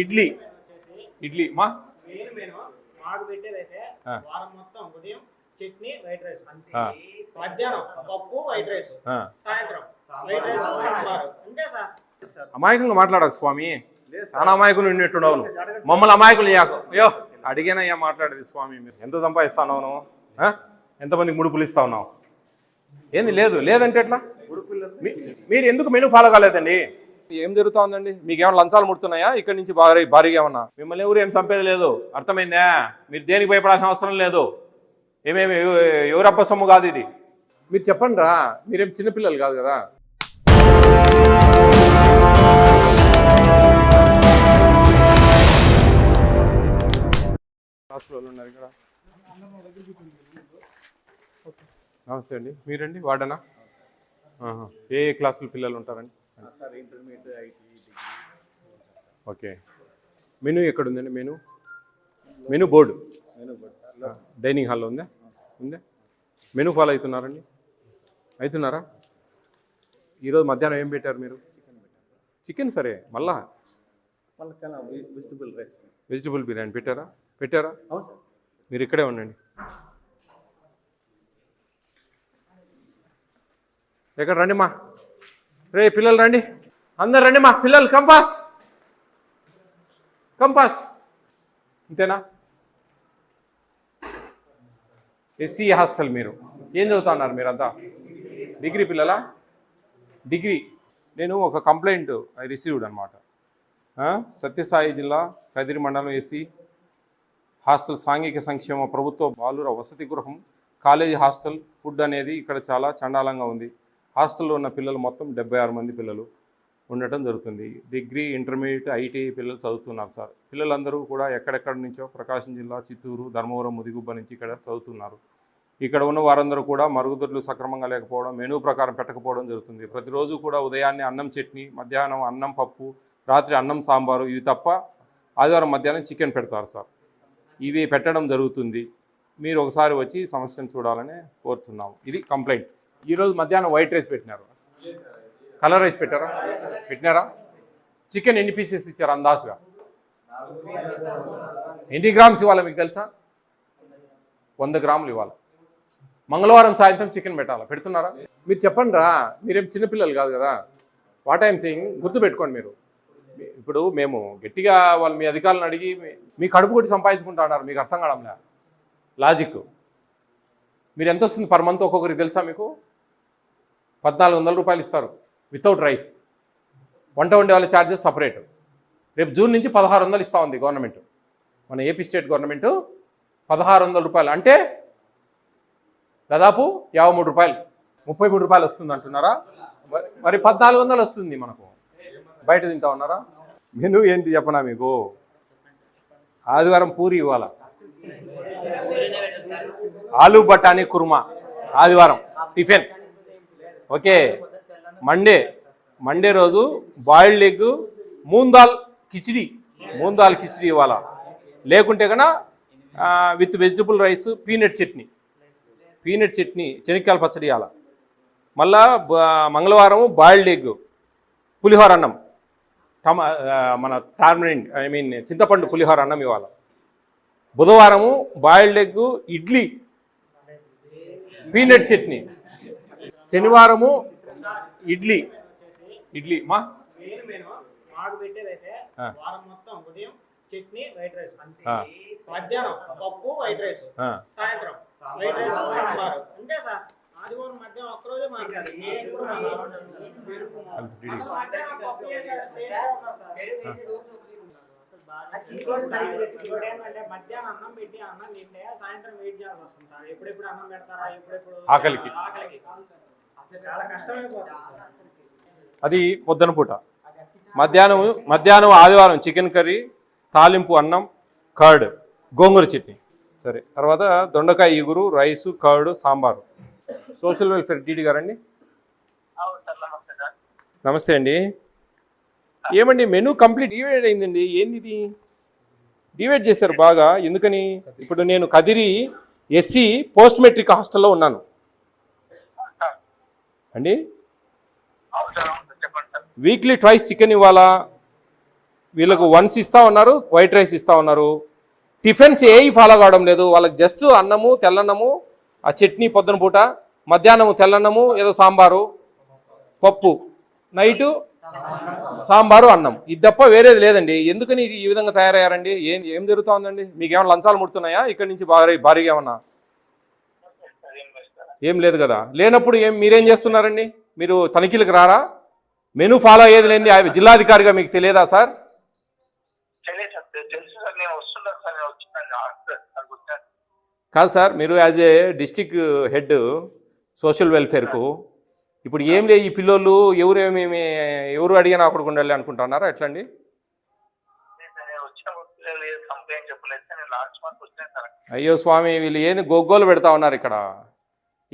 ఇడ్లీ. ఇడ్లీ. మా? Main menu మాకు పెట్టేదైతే. వారం మొత్తం ఉదయం చట్నీ వైట్ రైస్. మధ్యాహ్నం పప్పు వైట్ రైస్. సాయంత్రం వైట్ రైస్ సాంబార్. అంతే సార్. అమాయకంగా మాట్లాడకు స్వామి. చాలా అమాయకులు ఉన్నట్టున్నావు నువ్వు. మమ్మల్ని అమాయకులు చేయకు. అయ్యో అడిగానయ్యా మాట్లాడేది స్వామి మీరు. ఎంత సంపాదిస్తావు నువ్వు? ఆ? ఎంతమందికి ముడుపులు ఇస్తా ఉన్నావు ఏంది లేదు? లేదంటే ఎట్లా? మీరు ఎందుకు మెనూ ఫాలో కాలేదండి? ఏం జరుగుతోందండి? మీకు ఏమైనా లంచాలు ముడుతున్నాయా? ఇక్కడి నుంచి భారీ భారీగా ఏమన్నా? మిమ్మల్ని ఎవరు ఏం చంపేది లేదు. అర్థమైందా? మీరు దేనికి భయపడాల్సిన అవసరం లేదు. ఏమేమి ఎవ- ఎవరప్ప సొమ్ము కాదు ఇది. మీరు చెప్పండి రా మీరేం చిన్నపిల్లలు కాదు కదా. హాస్పిటల్ ఉన్నారు ఇక్కడ. నమస్తే అండి. మీరండి. ఏ ఏ క్లాసుల పిల్లలు ఉంటారండి? Sir intermediate IT degree. Okay. Menu ఎక్కడ ఉందండి menu? Menu board. Menu board sir dining హాల్లో ఉందా? ఉందా? మెనూ ఫాలో అవుతున్నారండి? అవుతున్నారా? ఈరోజు మధ్యాహ్నం ఏం పెట్టారు మీరు? చికెన్ సరే. మళ్ళా? వెజిటబుల్ రైస్ వెజిటబుల్ బిర్యానీ పెట్టారా? పెట్టారా? అవును సార్. మీరు ఇక్కడే ఉండండి. ఎక్కడ రండి మా రే పిల్లలు రండి. అందరు రండి మా పిల్లలు. కంపాస్ట్ కంపాస్ట్ అంతేనా ఎస్సీ హాస్టల్ మీరు. ఏం చదువుతున్నారు మీరంతా? డిగ్రీ పిల్లలా? డిగ్రీ. నేను ఒక కంప్లైంట్ ఐ రిసీవ్డ్ అనమాట సత్యసాయి జిల్లా కదిరి మండలం ఎస్సీ. హాస్టల్ సాంఘిక సంక్షేమ ప్రభుత్వ బాలుర వసతి గృహం కాలేజీ హాస్టల్ ఫుడ్ అనేది ఇక్కడ చాలా చండాలంగా ఉంది. హాస్టల్లో ఉన్న పిల్లలు మొత్తం డెబ్బై ఆరు మంది పిల్లలు ఉండటం జరుగుతుంది. డిగ్రీ ఇంటర్మీడియట్ ఐటీఐ పిల్లలు చదువుతున్నారు సార్. పిల్లలందరూ కూడా ఎక్కడెక్కడి నుంచో ప్రకాశం జిల్లా చిత్తూరు ధర్మవరం ముదిగుబ్బ నుంచి ఇక్కడ చదువుతున్నారు. ఇక్కడ ఉన్న వారందరూ కూడా మరుగుదొడ్లు సక్రమంగా లేకపోవడం మెనూ ప్రకారం పెట్టకపోవడం జరుగుతుంది. ప్రతిరోజు కూడా ఉదయాన్నే అన్నం చట్నీ మధ్యాహ్నం అన్నం పప్పు రాత్రి అన్నం సాంబారు ఇవి తప్ప ఆదివారం మధ్యాహ్నం చికెన్ పెడతారు సార్. ఇవి పెట్టడం జరుగుతుంది. మీరు ఒకసారి వచ్చి సమస్యను చూడాలని కోరుతున్నాము. ఇది కంప్లైంట్. ఈరోజు మధ్యాహ్నం వైట్ రైస్ పెట్టినారు. కలర్ రైస్ పెట్టారా? పెట్టినారా? చికెన్ ఎన్ని పీసెస్ ఇచ్చారు అందాజుగా? ఎన్ని గ్రామ్స్ ఇవ్వాలి మీకు తెలుసా? వంద గ్రాములు ఇవ్వాలి. మంగళవారం సాయంత్రం చికెన్ పెట్టాలా? పెడుతున్నారా? మీరు చెప్పండి రా. మీరేం చిన్నపిల్లలు కాదు కదా. వాట్ ఐఎమ్ సెయింగ్ గుర్తుపెట్టుకోండి మీరు. ఇప్పుడు మేము గట్టిగా వాళ్ళు మీ అధికారులను అడిగి మీ- కడుపు కొట్టి సంపాదించుకుంటున్నారు మీకు అర్థం కావడంలే లాజిక్ మీరు ఎంత వస్తుంది పర్ మంత్ ఒక్కొక్కరికి తెలుసా మీకు? పద్నాలుగు వందల రూపాయలు ఇస్తారు వితౌట్ రైస్ వంట వండే వాళ్ళ ఛార్జెస్ సపరేట్ రేపు జూన్ నుంచి పదహారు వందలు ఇస్తా ఉంది గవర్నమెంట్. మన ఏపీ స్టేట్ గవర్నమెంట్ పదహారు వందల రూపాయలు. అంటే దాదాపు యాభై మూడు రూపాయలు. ముప్పై మూడు రూపాయలు వస్తుంది అంటున్నారా? మరి- మరి పద్నాలుగు వందలు వస్తుంది మనకు. బయట తింటా ఉన్నారా? మెనూ ఏంటి చెప్పనా మీకు? ఆదివారం పూరి ఇవ్వాల? ఆలు బఠానీ కుర్మా. ఆదివారం టిఫిన్. ఓకే. మండే మండే రోజు బాయిల్డ్ ఎగ్ మూందాల్ కిచిడి మూందాల్ కిచిడి ఇవ్వాలా? లేకుంటే కన్నా with vegetable rice peanut chutney. Peanut chutney శనక్కాయల పచ్చడి ఇవ్వాలా? మళ్ళా మంగళవారం బాయిల్డ్ ఎగ్ పులిహోర అన్నం. టమా మన టార్మరెంట్ ఐ మీన్ చింతపండు పులిహోర అన్నం ఇవ్వాలి? బుధవారము boiled egg idli peanut chutney. శనివారము ఇడ్లీ. ఇడ్లీ మా? మెయిన్ మెను మాకు పెట్టేదైతే. వారం మొత్తం ఉదయం చట్నీ వైట్ రైస్. మధ్యాహ్నం పప్పు వైట్ రైస్. సాయంత్రం వైట్ రైస్ సాంబార్. అంతే సార్ ఆదివారం మధ్యాహ్నం ఒక్కరోజే మధ్యాహ్నం పప్పు చేశారు మధ్యాహ్నం అన్నం పెట్టి అన్నం తింటే సాయంత్రం వెయిట్ చేయాల్సి వస్తుంది ఎప్పుడెప్పుడు అన్నం పెడతారా? ఎప్పుడెప్పుడు ఆకలికి. అది పొద్దున పూట. మధ్యాహ్నం మధ్యాహ్నం ఆదివారం చికెన్ కర్రీ తాలింపు అన్నం కర్డ్ గోంగూర చట్నీ. సరే తర్వాత దొండకాయ ఇగురు rice curd sambar. Social welfare DD గారండి. నమస్తే అండి. ఏమండి మెనూ కంప్లీట్ డివైడ్ అయిందండి. ఏంది ఇది డివైడ్ చేశారు బాగా. ఎందుకని? ఇప్పుడు నేను కదిరి ఎస్సీ పోస్ట్ మెట్రిక్ హాస్టల్లో ఉన్నాను. అండి? వీక్లీ ట్వైస్ చికెన్ ఇవ్వాలా? వీళ్ళకు వన్స్ ఇస్తా ఉన్నారు వైట్ రైస్ ఇస్తా ఉన్నారు. టిఫిన్స్ ఏవి ఫాలో కావడం లేదు. వాళ్ళకి జస్ట్ అన్నము తెల్లన్నము ఆ చట్నీ పొద్దున పూట మధ్యాహ్నము తెల్లన్నము ఏదో సాంబారు పప్పు. నైటు సాంబారు అన్నం. ఇది తప్ప వేరేది లేదండి. ఎందుకని ఈ విధంగా తయారయ్యారండి? ఏం ఏం జరుగుతూ ఉందండి? మీకు ఏమైనా లంచాలు ముడుతున్నాయా? ఇక్కడి నుంచి భారీ భారీగా ఏమన్నా? ఏం లేదు కదా. లేనప్పుడు ఏం మీరేం చేస్తున్నారండి? మీరు తనిఖీలకు రారా? మెనూ ఫాలో అయ్యేది లేని జిల్లాధికారిగా మీకు తెలియదా సార్? కాదు సార్ మీరు as a district head social వెల్ఫేర్కు ఇప్పుడు ఏం లేదు ఈ పిల్లోళ్ళు ఎవరు ఏమేమి ఎవరు అడిగినా అక్కడికి ఉండాలి అనుకుంటున్నారా? ఎట్లా అండి అయ్యో స్వామి వీళ్ళు ఏంది గొగ్గోలు పెడతా ఉన్నారు ఇక్కడ.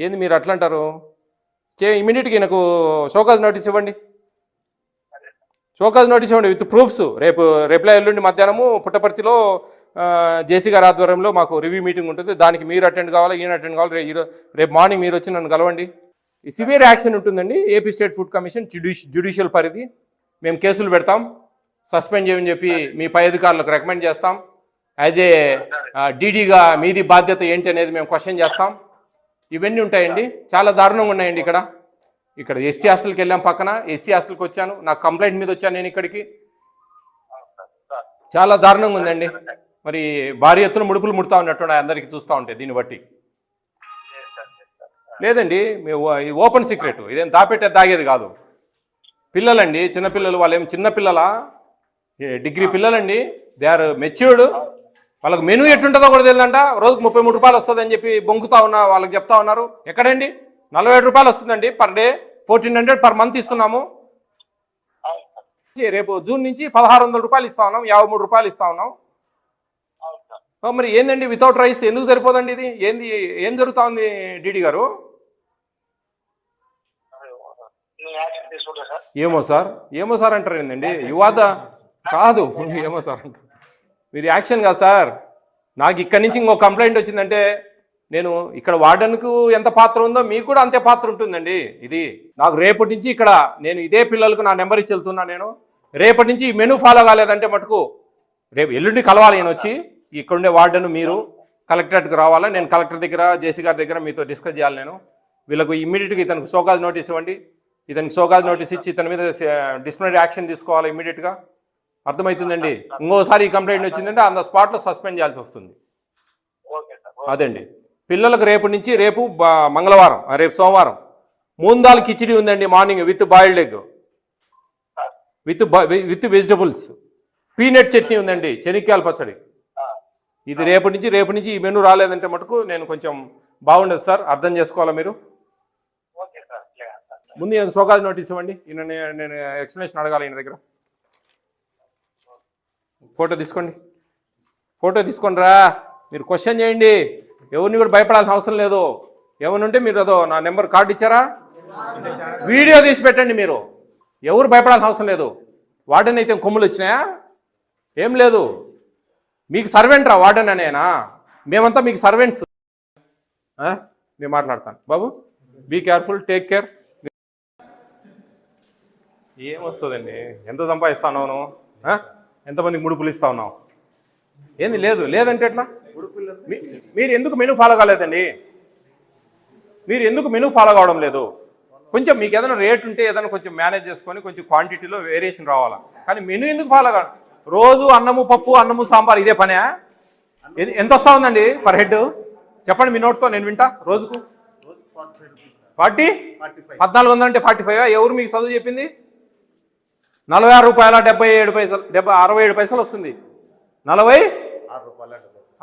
ఏంది మీరు అట్లా అంటారు చే ఇమీడియట్గా ఈయనకు షోకాజ్ నోటీస్ ఇవ్వండి. షోకాజ్ నోటీస్ ఇవ్వండి విత్ ప్రూఫ్స్. రేపు రేపులా ఎల్లుండి మధ్యాహ్నము పుట్టపర్తిలో జేసీ గారి ఆధ్వర్యంలో మాకు రివ్యూ మీటింగ్ ఉంటుంది. దానికి మీరు అటెండ్ కావాలి ఈయన అటెండ్ కావాలి రేపు మార్నింగ్ మీరు వచ్చి నన్ను కలవండి. సివియర్ యాక్షన్ ఉంటుందండి. ఏపీ స్టేట్ ఫుడ్ కమిషన్ జ్యుడిష్ జ్యుడిషియల్ పరిధి. మేము కేసులు పెడతాం. సస్పెండ్ చేయమని చెప్పి మీ పై అధికారులకు రికమెండ్ చేస్తాం. యాజ్ ఏ డీడీగా మీది బాధ్యత ఏంటి అనేది మేము క్వశ్చన్ చేస్తాం. ఇవన్నీ ఉంటాయండి. చాలా దారుణంగా ఉన్నాయండి ఇక్కడ. ఇక్కడ ఎస్టీ హాస్టల్కి వెళ్ళాం పక్కన. ఎస్సీ హాస్టల్కి వచ్చాను. నా కంప్లైంట్ మీద వచ్చాను నేను ఇక్కడికి. చాలా దారుణంగా ఉందండి. మరి భారీ ఎత్తున ముడుపులు ముడతా ఉన్నట్టున్నాయి అందరికీ చూస్తూ ఉంటే దీన్ని బట్టి. లేదండి మేము ఓపెన్ సీక్రెట్. ఇదేం దాపెట్టే తాగేది కాదు. పిల్లలండి చిన్నపిల్లలు వాళ్ళు ఏం చిన్నపిల్లలా ఏ డిగ్రీ పిల్లలండి. They are matured. వాళ్ళకి మెనూ ఎట్టుంటుందో కూడా తెలియదంట. రోజుకు ముప్పై మూడు రూపాయలు వస్తుందని చెప్పి బొంకుతా ఉన్నా వాళ్ళకి చెప్తా ఉన్నారు. ఎక్కడండి? నలభై ఏడు రూపాయలు వస్తుందండి per day. Fourteen hundred per month ఇస్తున్నాము. రేపు జూన్ నుంచి పదహారు వందల రూపాయలు ఇస్తా ఉన్నాం. యాభై మూడు రూపాయలు ఇస్తా ఉన్నాం. మరి ఏందండి వితౌట్ రైస్ ఎందుకు సరిపోదండి ఇది? ఏంది ఏం జరుగుతా ఉంది డీడీ గారు? ఏమో సార్. ఏమో సార్ అంటారు ఏందండి? యువాత కాదు ఏమో సార్ అంటారు. మీరు యాక్షన్ కాదు సార్. నాకు ఇక్కడి నుంచి ఇంకో కంప్లైంట్ వచ్చిందంటే నేను ఇక్కడ వార్డెన్కు ఎంత పాత్ర ఉందో మీకు కూడా అంతే పాత్ర ఉంటుందండి. ఇది నాకు రేపటి నుంచి ఇక్కడ నేను ఇదే పిల్లలకు నా నెంబర్ ఇచ్చి వెళ్తున్నా నేను. రేపటి నుంచి ఈ మెనూ ఫాలో కాలేదంటే మటుకు రేపు ఎల్లుండి కలవాలి నేను వచ్చి. ఇక్కడుండే వార్డెన్ మీరు కలెక్టరేట్కి రావాలా? నేను కలెక్టర్ దగ్గర జేసీ గారి దగ్గర మీతో డిస్కస్ చేయాలి నేను. వీళ్ళకు ఇమ్మీడియట్గా ఇతనికి సోకాజ్ నోటీస్ ఇవ్వండి. ఇతనికి సోకాజ్ నోటీస్ ఇచ్చి ఇతని మీద డిస్ప్లినరీ యాక్షన్ తీసుకోవాలి ఇమ్మీడియట్గా. అర్థమవుతుందండి ఇంకోసారి ఈ కంప్లైంట్ వచ్చిందంటే ఆన్ ద స్పాట్లో సస్పెండ్ చేయాల్సి వస్తుంది. అదండి. పిల్లలకు రేపు నుంచి రేపు మంగళవారం రేపు సోమవారం మూందాల్ కిచిడి ఉందండి morning with boiled egg. With with vegetables. Peanut chutney ఉందండి చెనిక్కాయల పచ్చడి. ఇది రేపు నుంచి రేపు నుంచి ఈ మెనూ రాలేదంటే మటుకు నేను కొంచెం బాగుండదు సార్ అర్థం చేసుకోవాలా మీరు? ముందు నేను సోకాజ్ నోటీస్ ఇవ్వండి. నేను ఎక్స్ప్లెనేషన్ అడగాలి ఈయన దగ్గర. ఫోటో తీసుకోండి. ఫోటో తీసుకోండిరా మీరు క్వశ్చన్ చేయండి. ఎవరిని కూడా భయపడాల్సిన అవసరం లేదు. ఎవరిని ఉంటే మీరు అదో నా నెంబర్ కార్డు ఇచ్చారా? వీడియో తీసి పెట్టండి మీరు. ఎవరు భయపడాల్సిన అవసరం లేదు. వార్డెన్ అయితే కొమ్ములు వచ్చినాయా? ఏం లేదు. మీకు సర్వెంట్ రా వార్డెన్ అనేనా? మేమంతా మీకు సర్వెంట్స్. నేను మాట్లాడతాను. బాబు బీ కేర్ఫుల్ టేక్ కేర్ ఏమొస్తుందండి ఎంత సంపాదిస్తాను నువ్వు? ఎంతమందికి ముడుపులు ఇస్తా ఉన్నావు? ఏంది లేదు లేదంటే ఎట్లా? మీరు ఎందుకు మెనూ ఫాలో కాలేదండి? మీరు ఎందుకు మెనూ ఫాలో కావడం లేదు? కొంచెం మీకు ఏదైనా రేట్ ఉంటే ఏదైనా కొంచెం మేనేజ్ చేసుకొని కొంచెం క్వాంటిటీలో వేరియేషన్ రావాలా? కానీ మెనూ ఎందుకు ఫాలో కాదు రోజు అన్నము పప్పు అన్నము సాంబార్ ఇదే పనే? ఎంత వస్తా ఉందండి పర్ హెడ్ చెప్పండి మీ నోట్తో నేను వింటా. రోజుకు? ఫార్టీ? పద్నాలుగు వందలు అంటే ఫార్టీ ఫైవ్ ఎవరు మీకు చదువు చెప్పింది? నలభై ఆరు రూపాయల డెబ్బై ఏడు పైసలు డెబ్బై అరవై ఏడు పైసలు వస్తుంది. నలభై?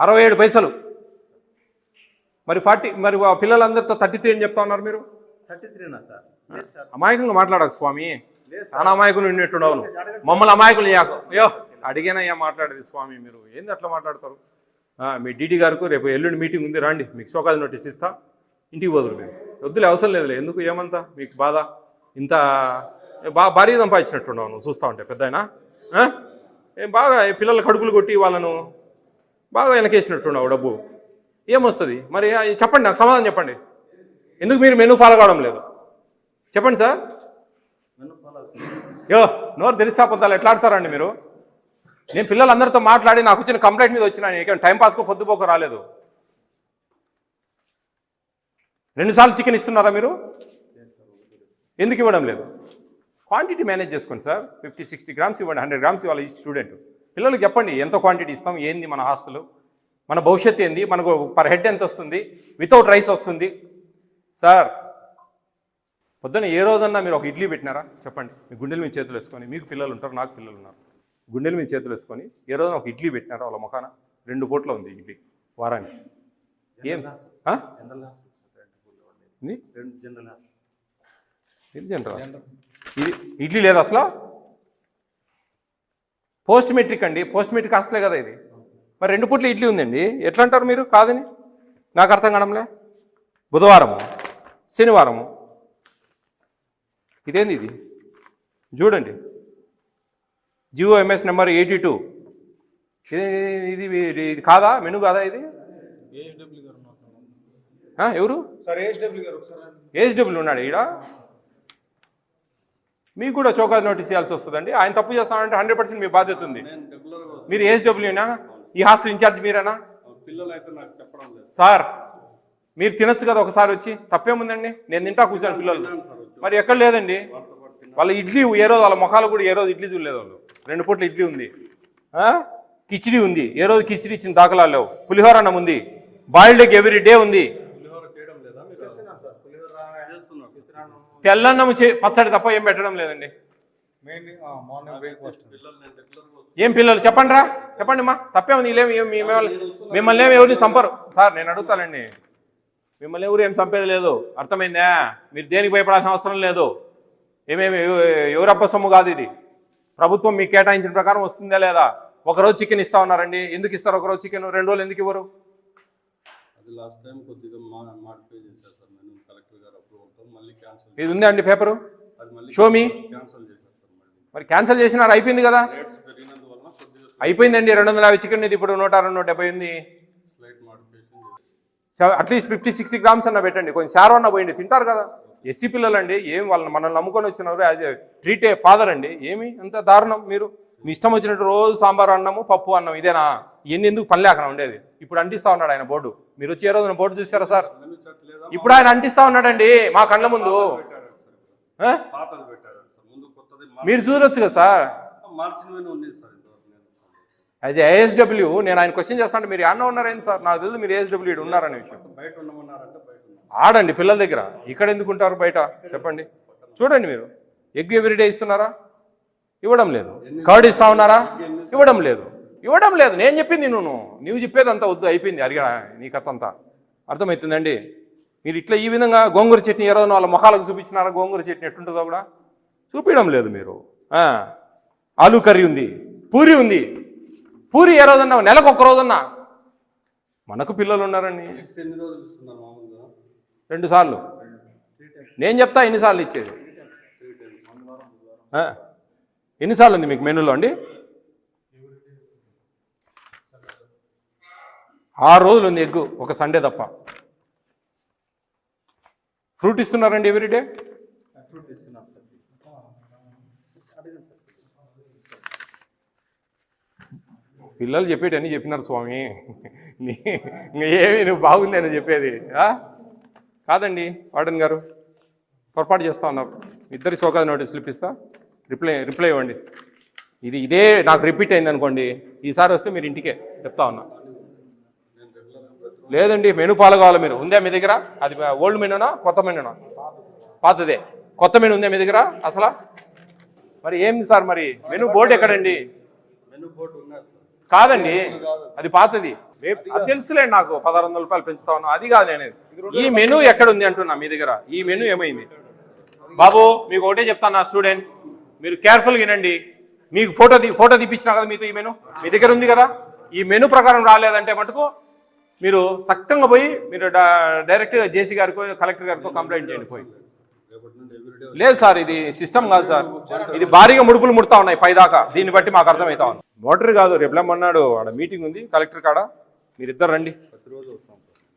అరవై ఏడు పైసలు. మరి ఫార్టీ మరి పిల్లలందరితో థర్టీ త్రీ అని చెప్తా ఉన్నారు మీరు? థర్టీ త్రీనా సార్. అమాయకంగా మాట్లాడకు స్వామి. చాలా అమాయకులు ఉన్నట్టున్నావు మమ్మల్ని అమాయకులు యాకు అయ్యో అడిగానయ్యా మాట్లాడేది స్వామి మీరు. ఏంది అట్లా మాట్లాడతారు? మీ డీడీ గారికి రేపు ఎల్లుండి మీటింగ్ ఉంది. రండి మీకు షోకాజ్ నోటీస్ ఇస్తా. ఇంటికి పోదురు మీరు వద్దులే అవసరం లేదులే. ఎందుకు? ఏమంతా? మీకు బాధ? ఇంత బాగా భారీ సంపాదించినట్టున్నావు నువ్వు చూస్తా ఉంటే పెద్ద ఆయన బాగా పిల్లల కడుగులు కొట్టి వాళ్ళను బాగా వెనకేసినట్టున్నావు డబ్బు. ఏమొస్తుంది? మరి చెప్పండి నాకు సమాధానం చెప్పండి. ఎందుకు మీరు మెనూ ఫాలో కావడం లేదు? చెప్పండి సార్. యో నోరు తెలిసి పొందాలి. ఎట్లా ఆడతారండి మీరు? నేను పిల్లలందరితో మాట్లాడి నాకు వచ్చిన కంప్లైంట్ మీద వచ్చిన నేను టైం పాస్కు పొద్దుపోక రాలేదు. రెండుసార్లు చికెన్ ఇస్తున్నారా మీరు? ఎందుకు ఇవ్వడం లేదు? క్వాంటిటీ మేనేజ్ చేసుకోండి సార్ ఫిఫ్టీ సిక్స్టీ గ్రామ్స్ ఇవ్వండి హండ్రెడ్ గ్రామ్స్ ఇవ్వాలి ఈ స్టూడెంట్ పిల్లలకు చెప్పండి ఎంత క్వాంటిటీ ఇస్తాం ఏంది మన హాస్టల్? మన భవిష్యత్తు ఏంది? మనకు పర్ హెడ్ ఎంత వస్తుంది? వితౌట్ రైస్ వస్తుంది. సార్ పొద్దున్న ఏ రోజన్నా మీరు ఒక ఇడ్లీ పెట్టినారా? చెప్పండి. మీ గుండెల మీద చేతులు వేసుకొని మీకు పిల్లలు ఉంటారు నాకు పిల్లలు ఉన్నారు. గుండెల మీద చేతులు వేసుకొని ఏ రోజున ఒక ఇడ్లీ పెట్టినారా వాళ్ళ ముఖాన? రెండు పూట్ల ఉంది ఇడ్లీ వారానికి. ఏం? జనరల్ జనరల్ ఇది ఇడ్లీ లేదు అసలు? పోస్ట్ మెట్రిక్ అండి. పోస్ట్ మెట్రిక్ హాస్టలే కదా ఇది. మరి రెండు పూట్ల ఇడ్లీ ఉందండి. ఎట్లా అంటారు మీరు కాదని? నాకు అర్థం కావడంలే. బుధవారము శనివారము. ఇదేంది ఇది? చూడండి. Jio MS number eighty two ఇది ఇది ఇది కాదా? మెను కాదా ఇది? ఎవరు? ఏహెచ్డబ్ల్యూ ఉన్నాడు ఈడ. మీకు కూడా చౌకా నోటీస్ ఇవ్వాల్సి వస్తుందండి. ఆయన తప్పు చేస్తానంటే హండ్రెడ్ పర్సెంట్ మీ బాధ్యత ఉంది. మీరు ఏహెచ్డబ్ల్యూనా ఈ హాస్టల్ ఇన్ఛార్జ్ మీరేనా? సార్ మీరు తినొచ్చు కదా ఒకసారి వచ్చి. తప్పేముందండి? నేను తింటా కూర్చొని పిల్లలు. మరి ఎక్కడ లేదండి? వాళ్ళ ఇడ్లీ ఏ రోజు వాళ్ళ ముఖాలు కూడా ఏ రోజు ఇడ్లీ చూడలేదు వాళ్ళు. రెండు పూట్ల ఇడ్లీ ఉంది? కిచిడి ఉంది. ఏ రోజు కిచిడి ఇచ్చిన దాఖలాలు లేవు. పులిహోర అన్నం ఉంది. బాయిల్డ్ ఎగ్ ఎవ్రీ డే ఉంది పులిహోర చేయడం లేదా మీరు చేస్తున్నాం సార్ పులిహోర చేస్తున్నాం తెల్లన్నం చే పచ్చడి తప్ప ఏం పెట్టడం లేదండి. మెయిన్ మార్నింగ్ బ్రేక్ఫాస్ట్ పిల్లలు నేను రెగ్యులర్గా ఏం పిల్లలు? చెప్పండి రా చెప్పండి మా తప్పే ఉంది మిమ్మల్ని ఏమి ఎవరిని చంపరు. సార్ నేను అడుగుతానండి. మిమ్మల్ని ఎవరు ఏం చంపేది లేదు. అర్థమైందా? మీరు దేనికి భయపడాల్సిన అవసరం లేదు. ఏమేమి ఎవ- ఎవరప్ప సొమ్ము కాదు ఇది. ప్రభుత్వం మీకు కేటాయించిన ప్రకారం వస్తుందా లేదా? ఒకరోజు చికెన్ ఇస్తా ఉన్నారండి. ఎందుకు ఇస్తారు? ఒకరోజు చికెన్? రెండు రోజులు ఎందుకు ఇవ్వరు? అది లాస్ట్ టైం కొద్దిగా ఇది ఉందా అండి పేపరు? సార్ మళ్ళీ మరి క్యాన్సిల్ చేసినారు అయిపోయింది కదా? అయిపోయిందండి రెండు వందల యాభై చికెన్ ఇది ఇప్పుడు నూట అరవై నూట డెబ్బై ఉంది. అట్లీస్ట్ ఫిఫ్టీ సిక్స్టీ గ్రామ్స్ అన్న పెట్టండి. కొంచెం శారో అన్న పోయింది తింటారు కదా? ఎస్సీ పిల్లలండి ఏం వాళ్ళని మనల్ని నమ్ముకొని వచ్చినారు as a treat a father అండి. ఏమి? అంత దారుణం మీరు. మీ ఇష్టం వచ్చినట్టు రోజు సాంబార్ అన్నము పప్పు అన్నం ఇదేనా? ఇవన్నీ ఎందుకు పని లేకనా ఉండేది? ఇప్పుడు అంటిస్తా ఉన్నాడు ఆయన బోర్డు. మీరు వచ్చే రోజున బోర్డు చూసారా సార్? ఇప్పుడు ఆయన అంటిస్తా ఉన్నాడండి మా కళ్ళ ముందు. మీరు చూడొచ్చు కదా సార్. యాజ్ ఏఎస్డబ్ల్యూ నేను ఆయన క్వశ్చన్ చేస్తా అంటే మీరు అన్న ఉన్నారేంటి సార్? నాకు తెలియదు మీరు ఏఎస్డబ్ల్యూ ఉన్నారనే విషయం. ఆడండి పిల్లల దగ్గర. ఇక్కడ ఎందుకు ఉంటారు బయట? చెప్పండి. చూడండి మీరు. ఎగ్ ఎవ్రీడే ఇస్తున్నారా? ఇవ్వడం లేదు. కర్డ్ ఇస్తా ఉన్నారా? ఇవ్వడం లేదు. ఇవ్వడం లేదు. నేను చెప్పింది నువ్వు. నువ్వు చెప్పేది అంతా వద్దు అయిపోయింది. అడిగా నీ కథ అంతా. అర్థమవుతుందండి? మీరు ఇట్లా ఈ విధంగా గోంగూర చట్నీ ఏ రోజున వాళ్ళ మొఖాలకు చూపించినారా? గోంగూర చట్నీ ఎట్టుంటుందో కూడా చూపించడం లేదు మీరు. ఆలూ కర్రీ ఉంది పూరి ఉంది. పూరి ఏ రోజన్నా నెలకు ఒక్క రోజన్నా. మనకు పిల్లలు ఉన్నారండి. రెండు సార్లు. నేను చెప్తా ఎన్నిసార్లు ఇచ్చేది? ఎన్నిసార్లు ఉంది మీకు మెనూలో అండి? ఆరు రోజులు ఉంది ఎగ్గు ఒక సండే తప్ప. ఫ్రూట్ ఇస్తున్నారండి ఎవ్రీడే ఫ్రూట్ పిల్లలు చెప్పేటి అన్నీ చెప్పినారు స్వామి. నీ- ఏమి నువ్వు బాగుంది అని చెప్పేది కాదండి వార్డెన్ గారు. పొరపాటు చేస్తా ఉన్నారు. ఇద్దరి సోకాద నోటీసులు ఇప్పిస్తా రిప్లై రిప్లై ఇవ్వండి. ఇది ఇదే నాకు రిపీట్ అయింది అనుకోండి ఈసారి వస్తే మీరు ఇంటికే చెప్తా ఉన్నా. లేదండి మెనూ ఫాలో కావాలి మీరు. ఉందా మీ దగ్గర? అది ఓల్డ్ మెనూనా కొత్త మెనూనా? పాతదే. కొత్త మెనూ ఉందా మీ దగ్గర అసలు? మరి ఏంది సార్ మరి? మెనూ బోర్డు ఎక్కడండి? కాదండి. అది పాతది. తెలుసులేండి నాకు. పదహారు వందల రూపాయలు పెంచుతా ఉన్నా. అది కాదు నేను. ఈ మెనూ ఎక్కడ ఉంది అంటున్నా మీ దగ్గర? ఈ మెనూ ఏమైంది? బాబు మీకు ఒకటే చెప్తాను నా స్టూడెంట్స్. మీరు కేర్ఫుల్గా వినండి. మీకు ఫోటో ఫోటో తీపించినా కదా మీతో ఈ మెనూ? మీ దగ్గర ఉంది కదా? ఈ మెనూ ప్రకారం రాలేదంటే మటుకు మీరు సక్కంగా పోయి మీరు డా- డైరెక్ట్గా జేసీ గారికో కలెక్టర్ గారికో కంప్లైంట్ చేయండి పోయి. లేదు సార్ ఇది సిస్టమ్ కాదు సార్. ఇది భారీగా ముడుపులు ముడతా ఉన్నాయి పైదాకా. దీన్ని బట్టి మాకు అర్థమవుతా ఉంది. మోటర్ కాదు రేపు లేమన్నాడు ఆడ మీటింగ్ ఉంది కలెక్టర్ కాడ. మీరిద్దరు రండి. ప్రతిరోజు